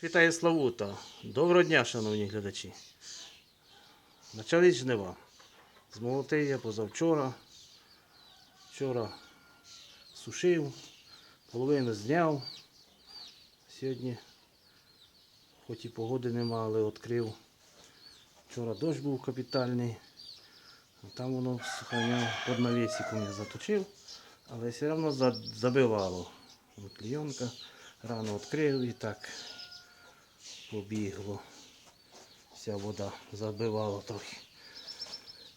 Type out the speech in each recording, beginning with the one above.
Світає Славута. Доброго дня, шановні глядачі. Почались жнива. Змолотив я позавчора. Вчора сушив, половину зняв. Сьогодні, хоч і погоди нема, але відкрив. Вчора дощ був капітальний. А Там воно сохраняв під навісиком я заточив, але все одно забивало. Клійонка рано відкрив і так побігло. Вся вода забивала трохи.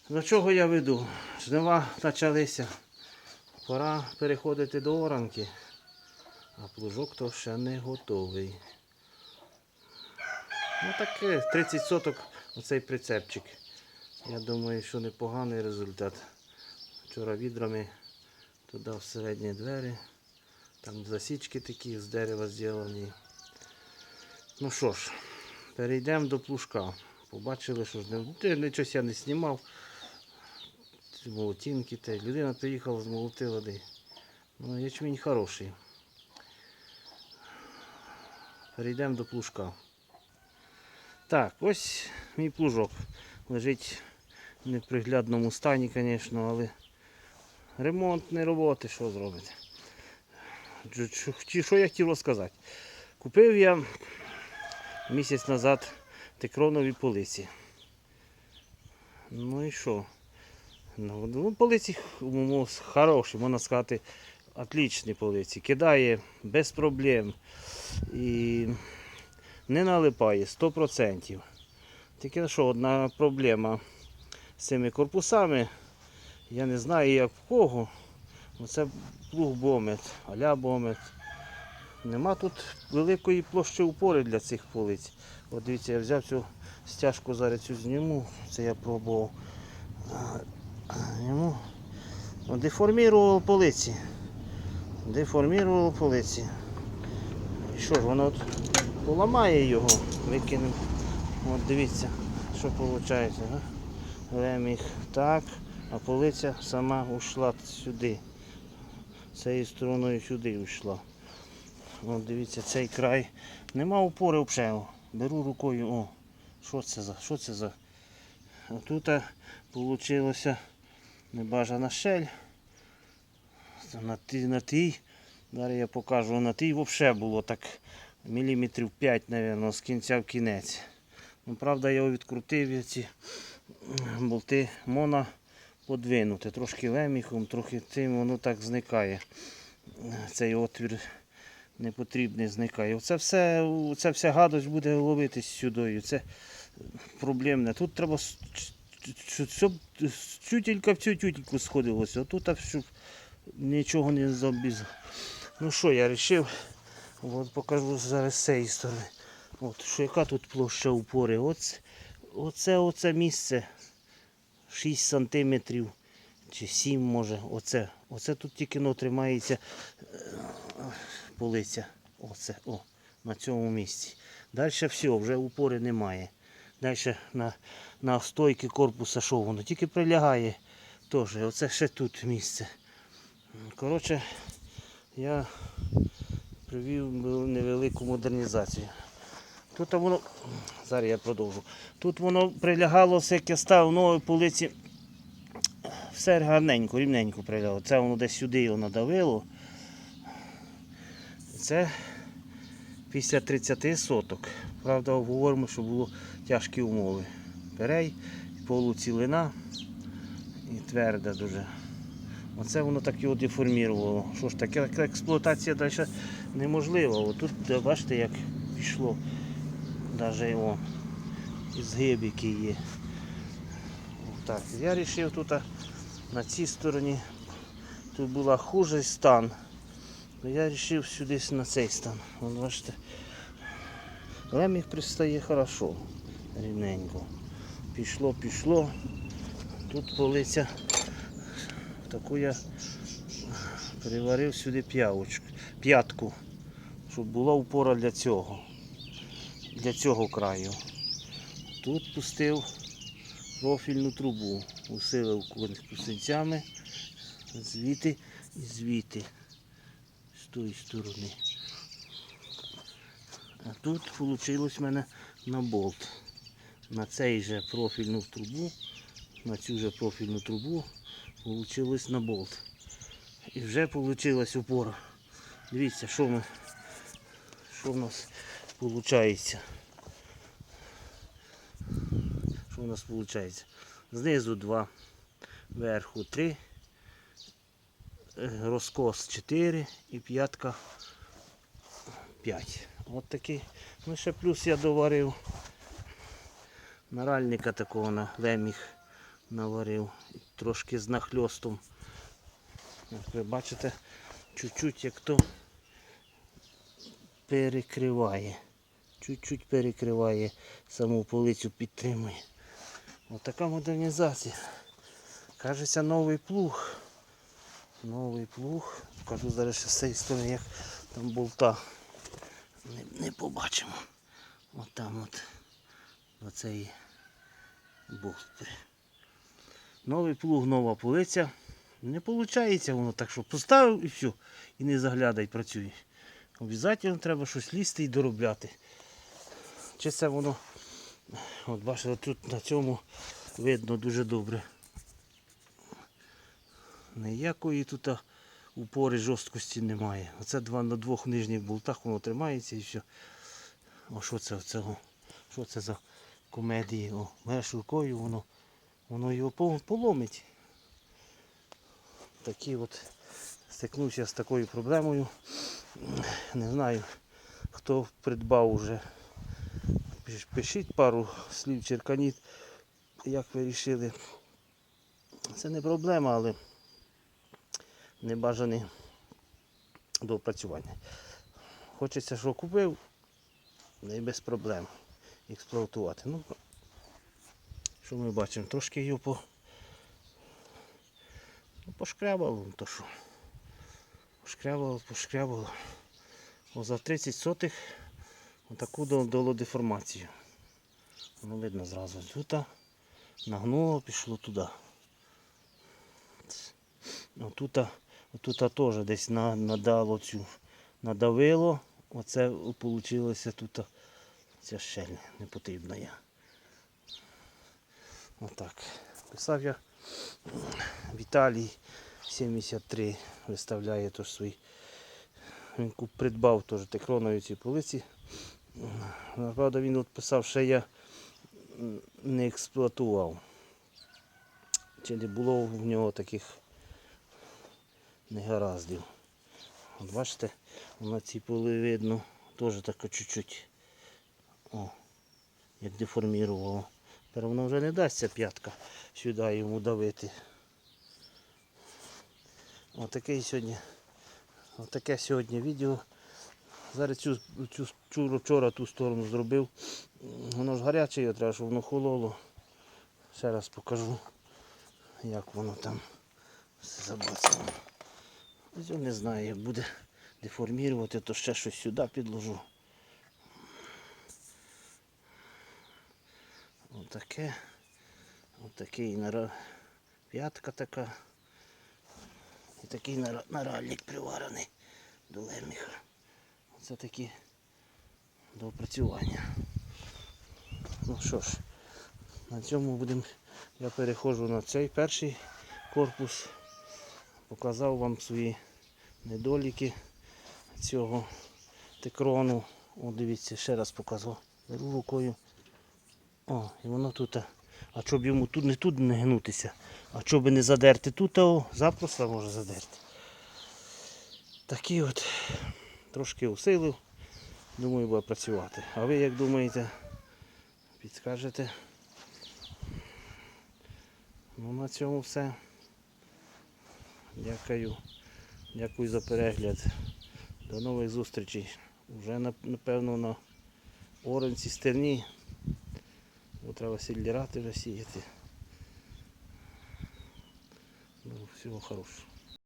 До чого я веду? Жнива почалися. Пора переходити до оранки, а плужок то ще не готовий. Ну таке 30 соток оцей прицепчик. Я думаю, що непоганий результат. Вчора відрами туди в середні двері. Там засічки такі з дерева зроблені. Ну що ж, перейдемо до плужка. Побачили, що ж не нічого я не знімав. Молотінки, те. людина приїхала, змолотила де. Ну, ячмінь хороший. Перейдемо до плужка. Так, ось мій плужок. Лежить в неприглядному стані, звісно, але ремонтні роботи, що зробити. Чи- Що я хотів розказати? Купив я місяць назад текронові полиці. Ну і що? Ну, ну, полиці хороші, можна сказати, отлічні полиці. Кидає без проблем. І не налипає 100%. Тільки що одна проблема з цими корпусами. Я не знаю як в кого. Оце плуг бомет, аля бомет. Нема тут великої площі упори для цих полиць. От дивіться, я взяв цю стяжку, зараз цю зніму, це я пробував. Зніму. Деформірував полиці. Деформірував полиці. І що ж, воно от поламає його, викинемо. От дивіться, що виходить. Реміг так, а полиця сама ушла сюди. Цією стороною сюди йшла. От дивіться, цей край. Нема опори взагалі. Беру рукою. О, що це за? Що це за? А тут вийшло небажана щель. На тій, на тій. Зараз я покажу. На тій взагалі було так міліметрів 5, мабуть, з кінця в кінець. Ну, правда, я його відкрутив ці болти мона подвинути. Трошки леміхом, трохи цим воно так зникає. Цей отвір непотрібний зникає. Оце все, це вся гадость буде ловитись сюди. Це проблемне. Тут треба тютелька в цю тютельку сходилося. А тут щоб нічого не забіз. Ну що, я вирішив. От покажу зараз з цієї сторони. От, що яка тут площа упори. Оце, оце, оце місце 6 сантиметрів чи 7 може. Оце, оце тут тільки но тримається е, полиця. Оце, о, на цьому місці. Далі все, вже упори немає. Далі на, на стойки корпуса що воно тільки прилягає. Теж, оце ще тут місце. Коротше, я привів невелику модернізацію. Тут воно, зараз я продовжу. Тут воно прилягало, все, я ставив нові полиці. Все гарненько, рівненько прилягало. Це воно десь сюди його надавило. Це після 30 соток. Правда, говоримо, що було тяжкі умови. Перей, полуцілина і тверда дуже. Оце воно так його деформірувало. Що ж таке, експлуатація далі неможлива. От тут бачите, як пішло. Навіть о, і згиб, є. Так, я вирішив тут на цій стороні тут була хуже стан. то Я вирішив сюди на цей стан. Вон, бачите, леміг пристає хорошо, рівненько. Пішло, пішло. Тут полиця. Таку я приварив сюди п'явочку, п'ятку, щоб була упора для цього, для цього краю. Тут пустив профільну трубу, усилив кусинцями звідти і звідти, з тої сторони. А тут вийшло в мене на болт. На цей же профільну трубу, на цю же профільну трубу вийшло на болт. І вже вийшла опора. Дивіться, що ми що в нас виходить. Що у нас виходить? Знизу 2, вверху 3, розкос 4 і п'ятка 5. От такий. Ну ще плюс я доварив. Наральника такого на леміг наварив. Трошки з нахльостом. Як ви бачите, чуть-чуть як то перекриває. Чуть-чуть перекриває саму полицю підтримує. Ось така модернізація. Кажеться новий плуг. Новий плуг. Покажу зараз ще з цієї сторони, як там болта. Не, не побачимо. От там от оцей болт. Новий плуг, нова полиця. Не виходить воно так, що поставив і все. І не заглядай, працює. Обов'язково треба щось лізти і доробляти. Чи це воно, от бачите, тут на цьому видно дуже добре. Ніякої тут упори жорсткості немає. Оце два на двох нижніх болтах воно тримається і все. О, що це цього? Що це за комедії? О, береш рукою, воно, воно його поломить. Такі от стикнувся з такою проблемою. Не знаю, хто придбав уже. Пиш- Пишіть пару слів черканіть, як ви вирішили. Це не проблема, але не бажане до опрацювання. Хочеться, що купив, не без проблем експлуатувати. Ну, що ми бачимо? Трошки його по... ну, пошкрябало, то що. Пошкрябало, пошкрябало. О, за 30 сотих отаку дало, дало деформацію. Ну, видно зразу. Тут нагнуло, пішло туди. Отут, отут теж десь надало цю, надавило. Оце вийшло тут ця щель не потрібна я. Отак. Писав я Віталій 73 виставляє тож свій. Він придбав теж текронові ці полиці. М, Правда, він писав, що я не експлуатував. Чи не було в нього таких негараздів. От бачите, на цій поли видно теж таке чуть-чуть. О, як деформірувало. Тепер воно вже не дасться п'ятка сюди йому давити. Отаке сьогодні. Отаке сьогодні відео. Зараз цю, цю, цю вчора ту сторону зробив. Воно ж гаряче, його треба, щоб воно хололо. Ще раз покажу, як воно там все я не знаю, як буде деформірувати, то ще щось сюди підложу. Отаке. Отакий нара... п'ятка така. І такий нара- наральник приварений до леміха. Це такі до опрацювання. Ну що ж, на цьому будемо. Я переходжу на цей перший корпус. Показав вам свої недоліки цього текрону. О, дивіться, ще раз показав. Беру рукою. О, і воно тут. А щоб йому тут не тут не гнутися, а щоб не задерти тут, то запросто може задерти. Такий от трошки усилив. Думаю, буде працювати. А ви як думаєте? Підскажете? Ну на цьому все. Дякую. Дякую за перегляд. До нових зустрічей. Уже напевно на оранці стерні. Бо треба сільдірати вже сіяти. Ну, всього хорошого.